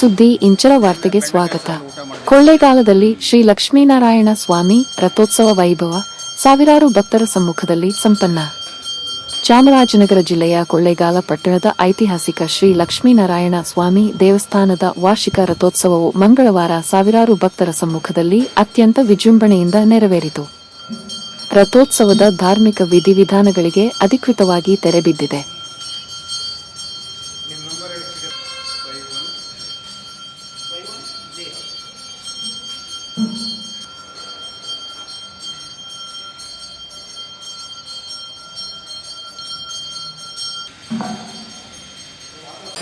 ಸುದ್ದಿ ಇಂಚರ ವಾರ್ತೆಗೆ ಸ್ವಾಗತ. ಕೊಳ್ಳೇಗಾಲದಲ್ಲಿ ಶ್ರೀ ಲಕ್ಷ್ಮೀನಾರಾಯಣ ಸ್ವಾಮಿ ರಥೋತ್ಸವ ವೈಭವ ಸಾವಿರಾರು ಭಕ್ತರ ಸಮ್ಮುಖದಲ್ಲಿ ಸಂಪನ್ನ. ಚಾಮರಾಜನಗರ ಜಿಲ್ಲೆಯ ಕೊಳ್ಳೇಗಾಲ ಪಟ್ಟಣದ ಐತಿಹಾಸಿಕ ಶ್ರೀ ಲಕ್ಷ್ಮೀನಾರಾಯಣ ಸ್ವಾಮಿ ದೇವಸ್ಥಾನದ ವಾರ್ಷಿಕ ರಥೋತ್ಸವವು ಮಂಗಳವಾರ ಸಾವಿರಾರು ಭಕ್ತರ ಸಮ್ಮುಖದಲ್ಲಿ ಅತ್ಯಂತ ವಿಜೃಂಭಣೆಯಿಂದ ನೆರವೇರಿತು. ರಥೋತ್ಸವದ ಧಾರ್ಮಿಕ ವಿಧಿವಿಧಾನಗಳಿಗೆ ಅಧಿಕೃತವಾಗಿ ತೆರೆಬಿದ್ದಿದೆ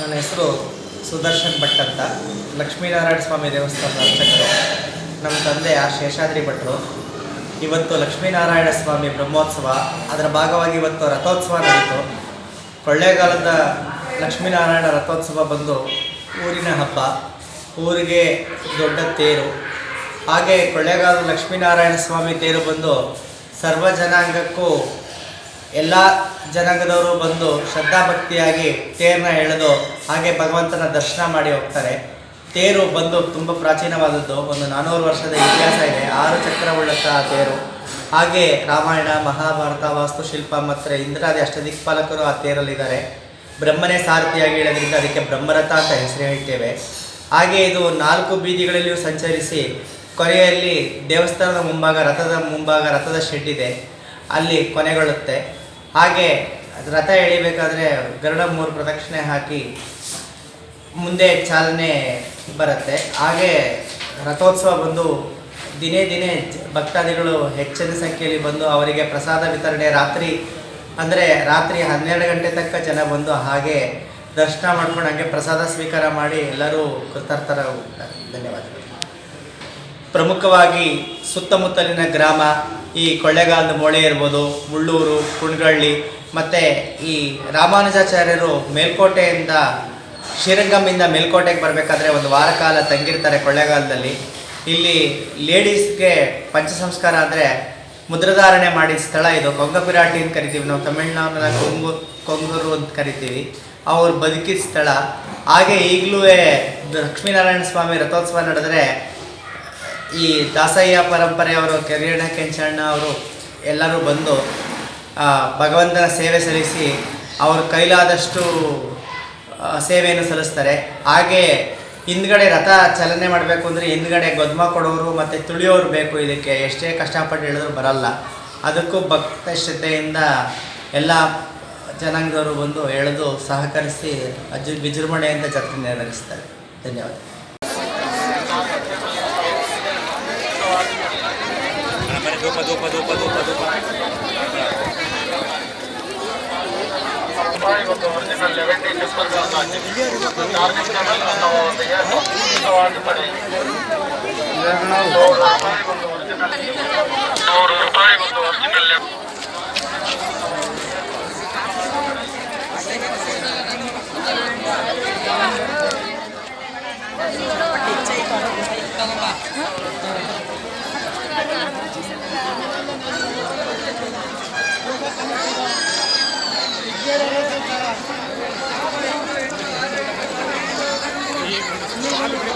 ನನ್ನ ಹೆಸರು ಸುದರ್ಶನ್ ಭಟ್ ಅಂತ. ಲಕ್ಷ್ಮೀನಾರಾಯಣ ಸ್ವಾಮಿ ದೇವಸ್ಥಾನದ ಅರ್ಚಕರು. ನಮ್ಮ ತಂದೆ ಆ ಶೇಷಾದ್ರಿ ಭಟ್ರು. ಇವತ್ತು ಲಕ್ಷ್ಮೀನಾರಾಯಣ ಸ್ವಾಮಿ ಬ್ರಹ್ಮೋತ್ಸವ. ಅದರ ಭಾಗವಾಗಿ ಇವತ್ತು ರಥೋತ್ಸವ ನಡೀತು. ಕೊಳ್ಳೇಗಾಲದ ಲಕ್ಷ್ಮೀನಾರಾಯಣ ರಥೋತ್ಸವ ಬಂದು ಊರಿನ ಹಬ್ಬ, ಊರಿಗೆ ದೊಡ್ಡ ತೇರು. ಹಾಗೆ ಕೊಳ್ಳೇಗಾಲದ ಲಕ್ಷ್ಮೀನಾರಾಯಣ ಸ್ವಾಮಿ ತೇರು ಬಂದು ಸರ್ವ ಜನಾಂಗಕ್ಕೂ ಎಲ್ಲ ಜನಾಂಗದವರು ಬಂದು ಶ್ರದ್ಧಾಭಕ್ತಿಯಾಗಿ ತೇರನ್ನ ಎಳೆದು ಹಾಗೆ ಭಗವಂತನ ದರ್ಶನ ಮಾಡಿ ಹೋಗ್ತಾರೆ. ತೇರು ಬಂದು ತುಂಬ ಪ್ರಾಚೀನವಾದದ್ದು. ಒಂದು ನಾನ್ನೂರು ವರ್ಷದ ಇತಿಹಾಸ ಇದೆ. ಆರು ಚಕ್ರವುಳ್ಳಂತಹ ತೇರು. ಹಾಗೆ ರಾಮಾಯಣ, ಮಹಾಭಾರತ, ವಾಸ್ತುಶಿಲ್ಪ ಮತ್ತು ಇಂದ್ರಾದಿ ಅಷ್ಟದಿಕ್ಪಾಲಕರು ಆ ತೇರಲ್ಲಿದ್ದಾರೆ. ಬ್ರಹ್ಮನೇ ಸಾರಥಿಯಾಗಿ ಹೇಳೋದ್ರಿಂದ ಅದಕ್ಕೆ ಬ್ರಹ್ಮರಥ ಅಂತ ಹೆಸರು ಹೇಳ್ತೇವೆ. ಹಾಗೆ ಇದು ನಾಲ್ಕು ಬೀದಿಗಳಲ್ಲಿಯೂ ಸಂಚರಿಸಿ ಕೊನೆಯಲ್ಲಿ ದೇವಸ್ಥಾನದ ಮುಂಭಾಗ, ರಥದ ಮುಂಭಾಗ, ರಥದ ಶೆಡ್ ಇದೆ. ಅಲ್ಲಿ ಕೊನೆಗೊಳ್ಳುತ್ತೆ. ಹಾಗೆ ರಥ ಎಳಿಬೇಕಾದ್ರೆ ಗರುಡ ಮೂರು ಪ್ರದಕ್ಷಿಣೆ ಹಾಕಿ ಮುಂದೆ ಚಾಲನೆ ಬರುತ್ತೆ. ಹಾಗೆ ರಥೋತ್ಸವ ಬಂದು ದಿನೇ ದಿನೇ ಭಕ್ತಾದಿಗಳು ಹೆಚ್ಚಿನ ಸಂಖ್ಯೆಯಲ್ಲಿ ಬಂದು ಅವರಿಗೆ ಪ್ರಸಾದ ವಿತರಣೆ ರಾತ್ರಿ ಅಂದರೆ ರಾತ್ರಿ ಹನ್ನೆರಡು ಗಂಟೆ ತನಕ ಜನ ಬಂದು ಹಾಗೆ ದರ್ಶನ ಮಾಡ್ಕೊಂಡು ಹಾಗೆ ಪ್ರಸಾದ ಸ್ವೀಕಾರ ಮಾಡಿ ಎಲ್ಲರೂ ಕೃತಾರ್ಥರ ಧನ್ಯವಾದಗಳು. ಪ್ರಮುಖವಾಗಿ ಸುತ್ತಮುತ್ತಲಿನ ಗ್ರಾಮ ಈ ಕೊಳ್ಳೇಗಾಲದ ಮೊಳೆ ಇರ್ಬೋದು, ಮುಳ್ಳೂರು, ಕುಣಗಳ್ಳಿ, ಮತ್ತು ಈ ರಾಮಾನುಜಾಚಾರ್ಯರು ಮೇಲ್ಕೋಟೆಯಿಂದ ಶ್ರೀರಂಗಮ್ಮಿಂದ ಮೇಲ್ಕೋಟೆಗೆ ಬರಬೇಕಾದ್ರೆ ಒಂದು ವಾರ ಕಾಲ ತಂಗಿರ್ತಾರೆ ಕೊಳ್ಳೇಗಾಲದಲ್ಲಿ. ಇಲ್ಲಿ ಲೇಡೀಸ್ಗೆ ಪಂಚಸಂಸ್ಕಾರ ಅಂದರೆ ಮುದ್ರಧಾರಣೆ ಮಾಡಿದ ಸ್ಥಳ ಇದು. ಕೊಂಗಪಿರಾಟಿ ಅಂತ ಕರಿತೀವಿ ನಾವು ತಮಿಳ್ನಾಡಿನ ಕೊಂಗು, ಕೊಂಗೂರು ಅಂತ ಕರಿತೀವಿ. ಅವ್ರು ಬದುಕಿದ ಸ್ಥಳ. ಹಾಗೆ ಈಗಲೂ ಲಕ್ಷ್ಮೀನಾರಾಯಣ ಸ್ವಾಮಿ ರಥೋತ್ಸವ ನಡೆದ್ರೆ ಈ ದಾಸಯ್ಯ ಪರಂಪರೆಯವರು ಕೆರಿಯಣ್ಣ ಕೆಂಚಣ್ಣ ಅವರು ಎಲ್ಲರೂ ಬಂದು ಭಗವಂತನ ಸೇವೆ ಸಲ್ಲಿಸಿ ಅವ್ರ ಕೈಲಾದಷ್ಟು ಸೇವೆಯನ್ನು ಸಲ್ಲಿಸ್ತಾರೆ. ಹಾಗೆ ಹಿಂದ್ಗಡೆ ರಥ ಚಲನೆ ಮಾಡಬೇಕು ಅಂದರೆ ಹಿಂದ್ಗಡೆ ಗೊದ್ಮ ಕೊಡೋರು ಮತ್ತು ತುಳಿಯೋರು ಬೇಕು ಇದಕ್ಕೆ. ಎಷ್ಟೇ ಕಷ್ಟಪಟ್ಟು ಹೇಳಿದ್ರು ಬರಲ್ಲ. ಅದಕ್ಕೂ ಭಕ್ತ ಶ್ರದ್ಧೆಯಿಂದ ಎಲ್ಲ ಜನಾಂಗದವರು ಬಂದು ಎಳೆದು ಸಹಕರಿಸಿ ಅಜು, ವಿಜೃಂಭಣೆಯಿಂದ ಜಾತ್ರೆ ನೆರವೇರಿಸ್ತಾರೆ. ಧನ್ಯವಾದ. దూప దూప దూప దూప దూప ಒಂದು Thank you.